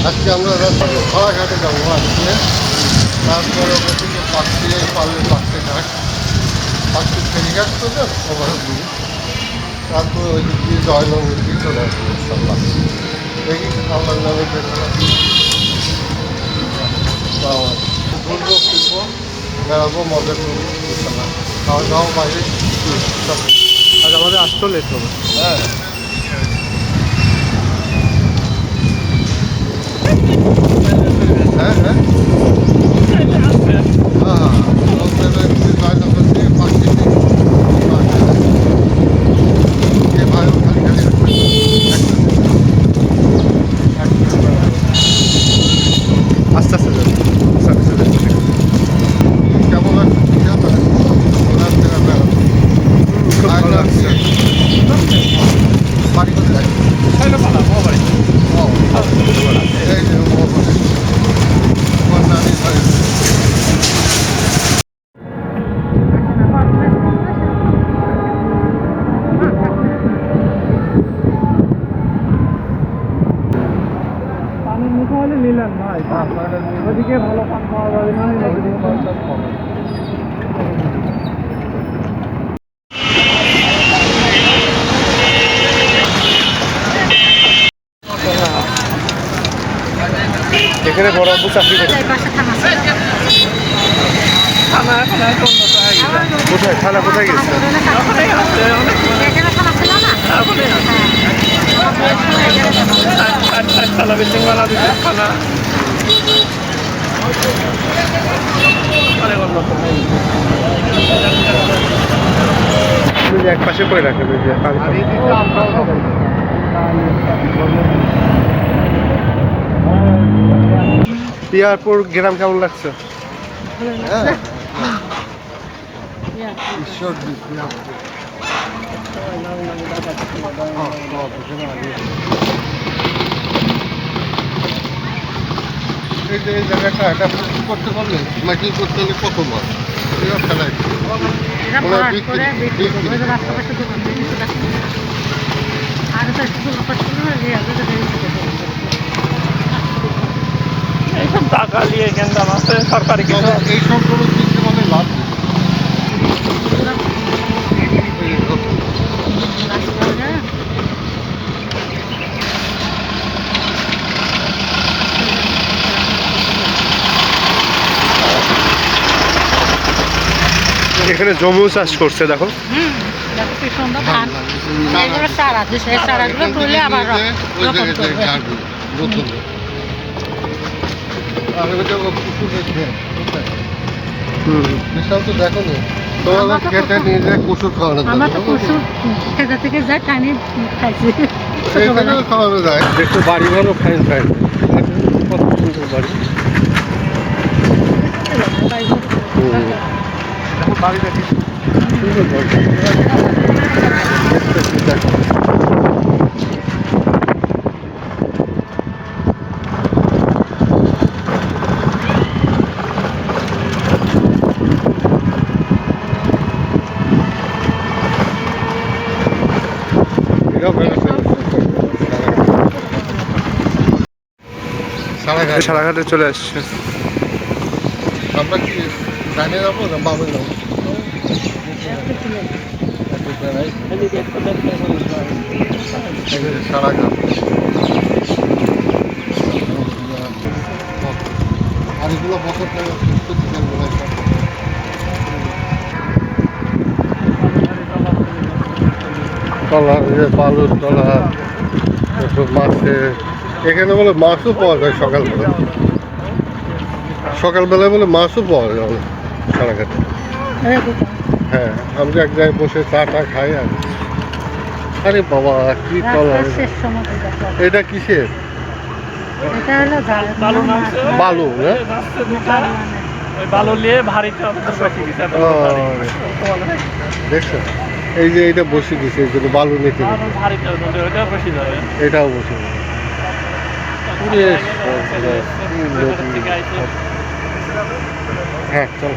আজকে আমরা ঘোড়াঘাটে যাব আজকে তারপরে ওদিকে পাখি পারলে পাখি ঘাট পাখি ফেরিঘাট তো না ওভার ব্রিজ তারপরে ওই দিক দিয়ে জয়নগর দিয়ে চলে আসব ইনশাল্লাহ। দেখি আমার নামে ঘুরবো ফিরবো বেড়াবো মজা করব ইনশাল্লাহ। খাওয়া দাওয়া বাইরে আজ আমাদের আসতেও লেট হবে হ্যাঁ। হ্যাঁ হ্যাঁ হ্যাঁ হোটেলে জয়নগর দিয়ে পাখি এ ভাই খালি খালি আস্তে আস্তে যাবে আস্তে আস্তে যাবে কেমন লাগছে ঠিক আছে ওনার থেকে বেড়াবো খুব ভালো লাগছে বাড়ি কোথায় ও এই যে ও বলে তোমার নানি বাড়ি পানির মুখে হলে নিলেন ভাই ওদিকে ভালো পান পাওয়া যাবে না ওদিকে পান পাওয়া এখানে বড় আব্বু চাকরি করে। কোথায়? থানা কোথায় গেছে? তুমি এক পাশে করে পান পিয়ারপুর গ্রাম কেমন লাগছে? হ্যাঁ। ঈশ্বর বিদ্যা এই যে এই জায়গাটা এটা করতে পারলে মাইকিং করতে হলে কত মাস এটা ফেলাই ওরা বিক্রি বিক্রি এইসব টাকা নিয়ে গেন্দাম আছে সরকারি কিছু তবে এই সম্পর্ক কিনতে মানে লাভ নেই এই নতুন এখানে জমু চাষ করছে দেখো চারাগুলো তুলে আবার ওই রোপণ জায়গায় করবে ঝাড় নতুন আর ওইটা কুকুরের খেয়ে কোথায় বিশাল তো দেখো না তোমাদের আমরা তো খেতে কুকুর- নিয়ে যায় কুসুর খাওয়ানো আমরা তো প্রচুর খেতে যাই টানি খাইছি। সেইখানেও খাওয়ানো যায়। দেখতে বাড়ি ঘরও ফাইন ফাইন কত সুন্দর বাড়ি। সুন্দর সারাঘাটে। চলে আসছে। আমরা কি জানে যাব না বাবু যাব? সারা গ্রাম আর এগুলো মাছের এখানে বলে মাছও পাওয়া যায় সকালবেলা। সকালবেলায় বলে মাছও পাওয়া যায় সারাঘাটে হ্যাঁ আমরা এক জায়গায় বসে চা টা খাই আর আরে বাবা কি সময় এটা? কিসের? বালু বালু না ওই বালু নিয়ে ভারীটা আমাদের বসে গেছে। ও, দেখছ? এই যে এটা বসে গেছে এই জন্য বালু নিতে এটাও বসে নদী। হ্যাঁ চল।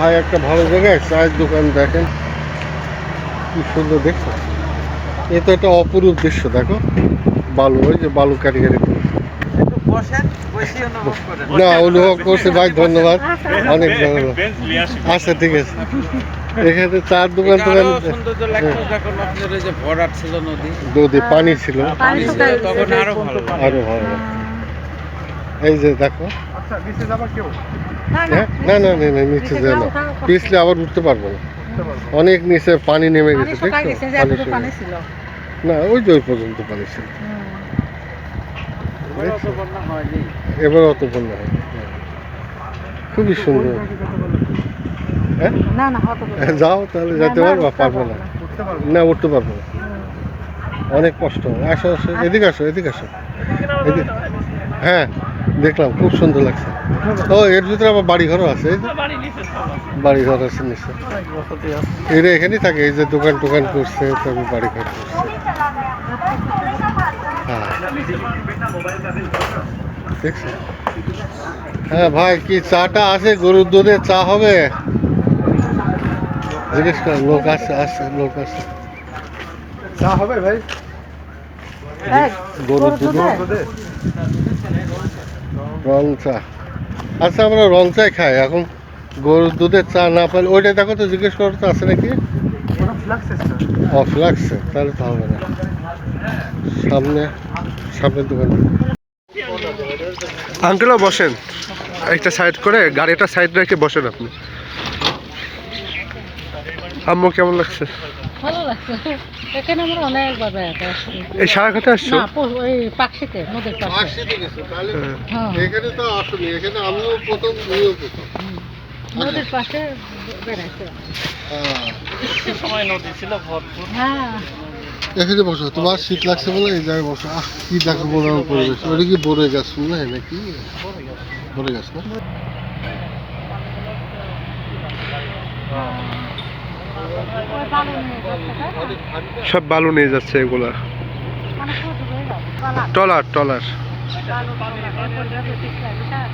ভাই একটা ভালো জায়গায় চায়ের দোকান দেখেন। কি সুন্দর দেখছ এ তো একটা অপরূপ দৃশ্য দেখো। বালু ওই যে বালু কারিগারি বসেন অনুভব না অনুভব করছি ভাই ধন্যবাদ। অনেক ধন্যবাদ। আচ্ছা ঠিক আছে। এখানে চার দোকান এটা টোকান আরও সৌন্দর্য লাগতো যখন আপনার এই যে ভরাট ছিল নদী। নদী পানি ছিল। পানি ছিল, শুকায় তখন গেছে। আরও ভালো লাগতো। আরও ভালো এই যে দেখো। আচ্ছা না, না, হ্যাঁ? না না না না নিচে যায় না। পিছলে আবার উঠতে পারব না। অনেক নিচে পানি নেমে গেছে যে। না ওই যে ওই পর্যন্ত পানি ছিল। এবারও তো বন্যা এবার অত বন্যা হয় খুবই সুন্দর। হ্যাঁ? না, না, অত বড়। যাও তাহলে যেতে পারব উঠতে পারব না। না। উঠতে পারব না? অনেক কষ্ট। আসো আসো এদিকে আসো এদিকে আসো। এদিকে হ্যাঁ। দেখলাম খুব সুন্দর লাগছে। ও এর ভিতরে আবার বাড়ি ঘরও আছে এই যে? বাড়ি নিচে আছে। ঘর আছে নিশ্চয় এরা এখানেই থাকে এই যে দোকান টোকান করছে তবে বাড়ি ঘর করছে। হ্যাঁ। দেখছ। হ্যাঁ ভাই কি চাটা আছে? গরুর দুধে চা হবে? জিজ্ঞেস কর লোক আছে আছে লোক আছে। চা হবে ভাই? গরুর দুধে? রং চা আচ্ছা আমরা রং চাই খাই। এখন গরুর দুধের চা না পাইলে ওইটা দেখো তো জিজ্ঞেস করো তো আছে নাকি? অফ লাগছে তাহলে তো হবে না। সামনে সামনের দোকানে। আঙ্কেলও বসেন। একটা সাইড করে গাড়িটা সাইড রেখে বসেন আপনি। আম্মু কেমন লাগছে? ভালো লাগছে। এখানে আমরা অনেকবার বেড়াতে আসছি। এই সারাঘাটে আসছো? না, ওই পাকশিতে, নদীর পাশে। গেছো তাহলে হ্যাঁ। হ্যাঁ, এখানে তো আসুনি এখানে আমিও প্রথম তুমিও প্রথম। নদীর পাশে বেড়াইছে। হ্যাঁ। সময় নদী ছিল ভরপুর। হ্যাঁ, এখানে বসো তোমার শীত লাগছে বলে এই জায়গায় বসো। আহ কি দেখো মনোরম পরিবেশ। ওটা কি বড়ে গাছ শুনলে নাকি? বড়ে গাছ। না? সব বালু নিয়ে যাচ্ছে এগুলা হয়ে। টলার টলার বালু, বালু, এরপর যাবে ঠিক লাগবে, হ্যাঁ।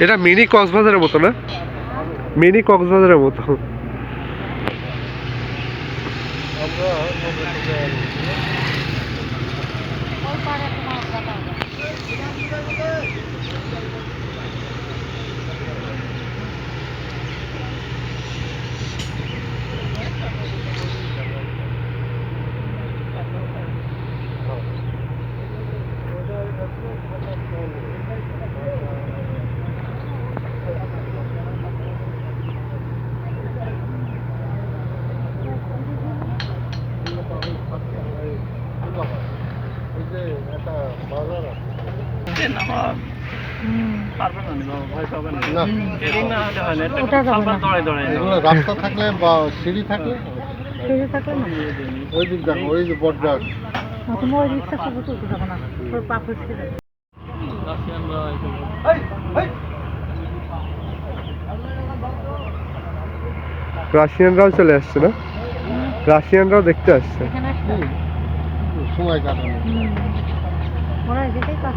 এটা মিনি কক্সবাজারের মতো না? মিনি কক্সবাজারের মতো। ওই পাড়ে তোমার বাবা আছে। এই যে একটা বাজার আছে যে নামা পারবে না নি বাবা, ভয় পাবে না না ট্রেনিং না হলে হয় না এটা ওটা যাবে খাবার না। দৌড়াই দৌড়াই যাবে। এগুলো রাস্তা থাকলে বা সিঁড়ি থাকলে? ফিরে থাকলে না। ওই দিক দেখো ওই যে বট গাছ। তুমি ওই রিক্সা ছবি তুলতে যাব না। তোর পা ফসকে যাবে। রাশিয়ানরা এসে রাশিয়ানরাও চলে আসছে না? রাশিয়ানরাও দেখতে আসছে। সময় কাটানো। ওরা কাজ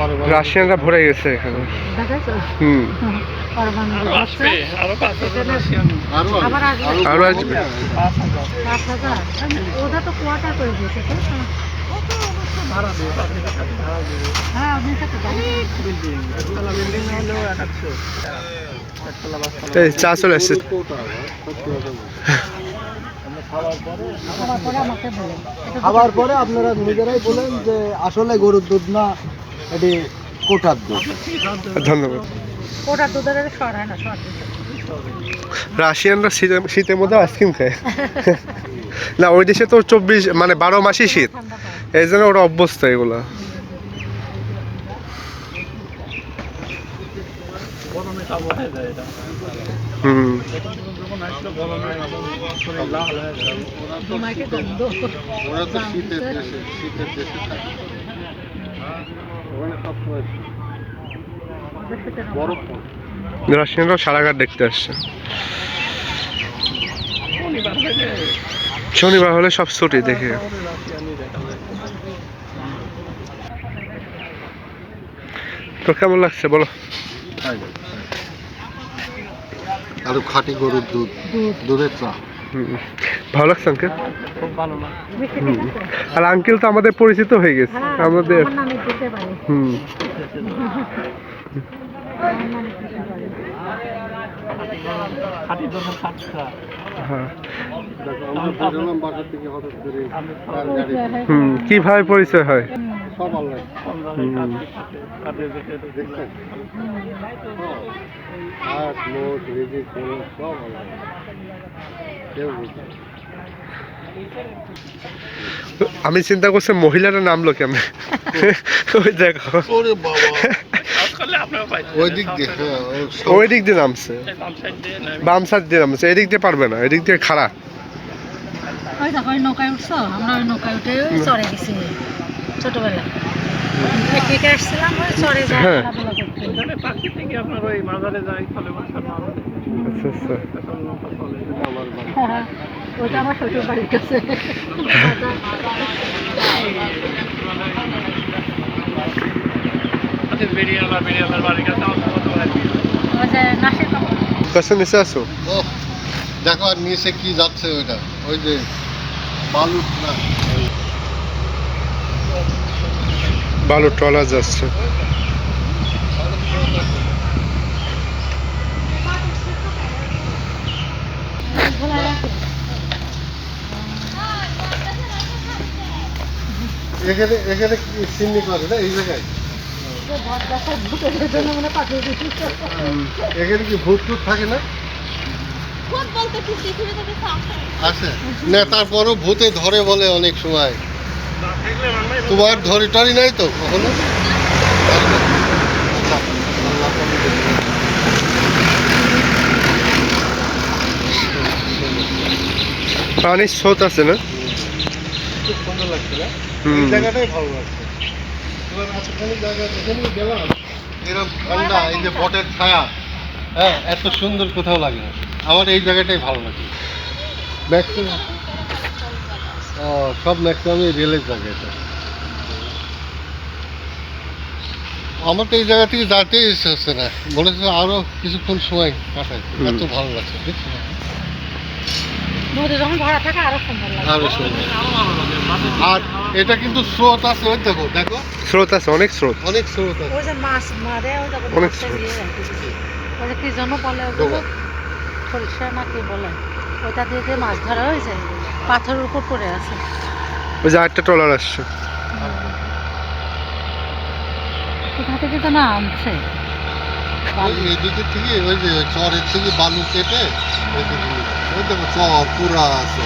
না হলেও গেছে একশো একতলা পাঁচতলা এই চা চলে আসছে। খাবার পরে আমাকে বলেন। এটা খাবার পরে আপনারা নিজেরাই বলেন যে আসলে গরুর দুধ না এটি কোটার দুধ। ধন্যবাদ। ওটার দুধের সর হয় না সর রাশিয়ানরা শীতের মধ্যে আইসক্রিম খায়। না ওই দেশে তো চব্বিশ মানে বারো মাসই শীত। এই জন্য ওরা অভ্যস্ত এগুলো। হুম। শীতের দেশে শীতের দেশে শনিবার হলে সব ছুটি দেখে। শহরে রাশিয়ানি দেখা যায় তো কেমন লাগছে বলো? আরও খাঁটি গরুর দুধ, দুধের চা। ভালো লাগছে আঙ্কেল খুব ভালো লাগে আর আঙ্কেল তো আমাদের পরিচিত হয়ে গেছে। হ্যাঁ আমাদের হ্যাঁ। হুম। কীভাবে পরিচয় হয়? সব আমি চিন্তা করছি মহিলারা নামলো কেন ওই দেখো। ওই দিক দিয়ে হ্যাঁ দিয়ে নামছে। বাম সাইড দিয়ে নামছে এদিক দিয়ে পারবে না এদিক দিয়ে গেছি ছোটবেলা আসছিলাম যাই হ্যাঁ। আপনার ওই মাজারে আচ্ছা আচ্ছা। আমার শ্বশুর বাড়ির কাছে। কাছে নিচে আসো দেখো আর নিচে কি যাচ্ছে ওইটা। ওই যে বালু বালু ট্রলার যাচ্ছে খোলা রাখে এখানে এখানে করে না? এই জায়গায়? এখানে কি ভূত টুত থাকে না? না, তারপরও ভূতে ধরে বলে অনেক সময়। তোমার ধরে টরি নাই তো কখনো? পানির স্রোত আছে না? খুব সুন্দর এই জায়গাটাই ভালো লাগছে। এবার এতখানি জায়গা যেখানে গেলাম। এরকম ঠান্ডা এই যে বটের ছায়া হ্যাঁ এত সুন্দর কোথাও লাগে না। আমার এই জায়গাটাই ভালো লাগে। ম্যাক্সিমাম ও সব ম্যাক্সিমামই রেলের জায়গা এটা। আমার তো এই জায়গা থেকে যাতেই ইচ্ছে হচ্ছে না। মনে হচ্ছে আরও কিছুক্ষণ সময় কাটাই। এত ভালো লাগছে দেখছি নদী যখন ভরা থাকে আরও সুন্দর লাগে। আরও আর এটা কিন্তু স্রোত আছে ওই দেখো দেখো। স্রোত আছে অনেক স্রোত। অনেক স্রোত আছে। ওই যে মাছ মারে ওই দেখো অনেক ছোট। ওই যে কি যেন বলে ওগুলো? সরিষা না কি বলে? ওইটা দিয়ে যে মাছ ধরা হয়েছে পাথরের উপর পড়ে আছে। ওই যে আরেকটা ট্রলার আসছে। কোথা থেকে তো না আনছে? এদিকে থেকে ওই যে চরের থেকে বালু কেটে এদিকে ওই দেখো চর পুরা আছে।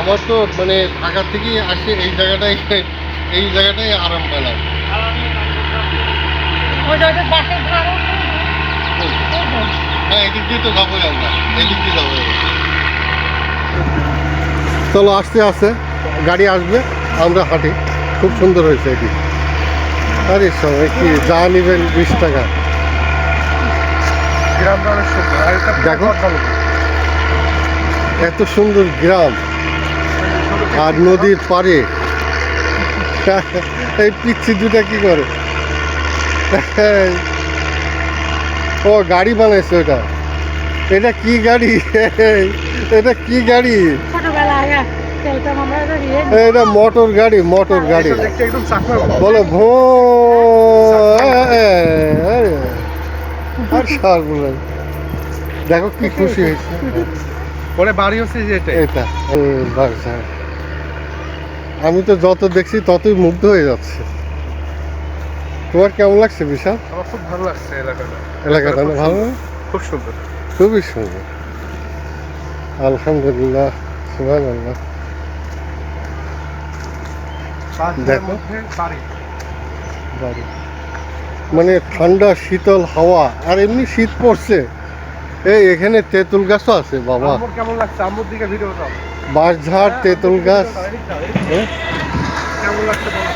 আমার তো মানে ঢাকা থেকে আসে এই জায়গাটাই এই জায়গাটাই আরাম পেলাম হ্যাঁ এদিক দিয়ে তো যাবোই আমরা। এদিক দিয়ে যাব চলো আসতে আসতে গাড়ি আসবে আমরা হাঁটি। খুব সুন্দর হয়েছে এটি। আরে সময় কি যা নেবেন বিশ টাকা। দেখো। এত সুন্দর গ্রাম। আর নদীর পাড়ে। এই পিচ্ছি দুটা কি করে? ও গাড়ি বানাইছে ওটা। এটা কি গাড়ি? এটা কি গাড়ি? ইয়ে এটা মোটর গাড়ি মোটর গাড়ি। একদম চাকমা বলে ভো দেখো কি খুশি হয়েছে। পরে বাড়ি হচ্ছে এটা হ্যাঁ। আমি তো যত দেখছি ততই মুগ্ধ হয়ে যাচ্ছে। তোমার কেমন লাগছে বিশাল? আমার খুব ভালো লাগছে এলাকাটা। এলাকাটা ভালো? খুব সুন্দর। খুবই সুন্দর। আলহামদুলিল্লাহ আল্লাহ দেখো। বাড়ি। মানে ঠান্ডা শীতল হাওয়া আর এমনি শীত পড়ছে। এই এখানে তেঁতুল গাছও আছে বাবা। কেমন লাগছে? আম্মুর দিকে ভিডিও বাঁশঝাড় তেঁতুল গাছ। হ্যাঁ? কেমন লাগছে বলো?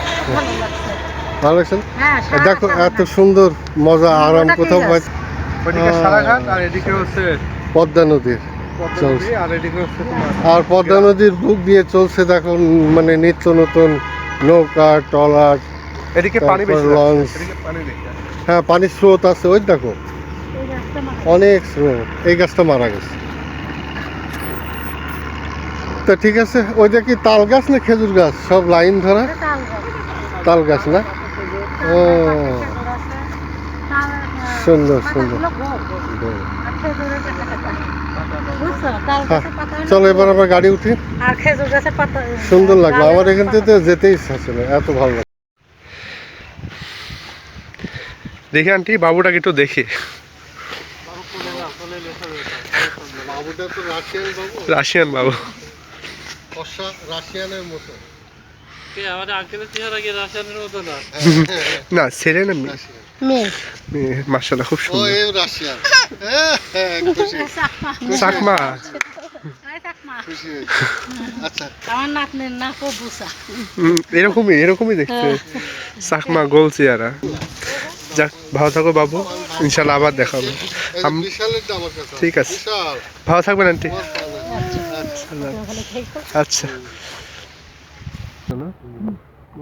ভালো লাগছে? হ্যাঁ দেখো এত সুন্দর মজা আরাম কোথাও গাছ? পাই ওইদিকে সারাঘাট আর এদিকে হচ্ছে পদ্মা নদীর আর এদিকে হচ্ছে তোমার আর পদ্মা নদীর বুক দিয়ে চলছে দেখো মানে নিত্য নতুন নৌকা ট্রলার এদিকে পানি লঞ্চ। হ্যাঁ পানির স্রোত আছে ওই দেখো। অনেক স্রোত এই গাছটা মারা গেছে। তা ঠিক আছে ওইটা কি তাল গাছ না খেজুর গাছ? সব লাইন ধরা? তাল গাছ। না? ও। পাতা হলো চলো এবার আমরা গাড়ি উঠি। সুন্দর লাগল। আমার এখান থেকে যেতেই ইচ্ছা ছিল এত ভালো লাগে দেখি আন্টি বাবুটাকে একটু দেখি। রাশিয়ান বাবু। রাশিয়ান রাশিয়ানের মতো। আমাদের আঙ্কেলের চেহারা কি রাসায়নের মতো না? না ছেলে না মেয়ে। খুব সুন্দর। এই রাশিয়ান হ্যাঁ, হ্যাঁ, খুশি। হয়েছি আচ্ছা। ও এরকমই এরকমই দেখতে। চাকমা গোল চেয়ারা। যাক ভালো থাকো বাবু। ইনশাল্লাহ আবার দেখাবো। ঠিক আছে। ভালো থাকবেন আন্টি। আচ্ছা। আচ্ছা।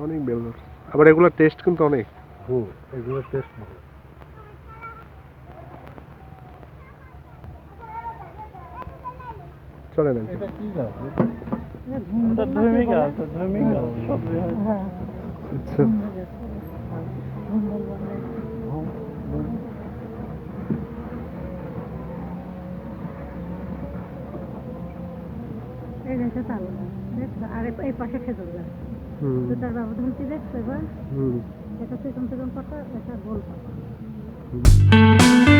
অনেক বেলুন। আবার এগুলোর টেস্ট কিন্তু অনেক। হুম এগুলো টেস্ট চলে না এটা কি গাছ? হয় আচ্ছা। এই গাছে তাল গাছ। দেখছ? আর এই- পাশে খেজুর গাছ। দুটার ব্যবধান কি দেখছ এবার? হুম। এটা চিকন চিকন পাতা এটা গোল পাতা।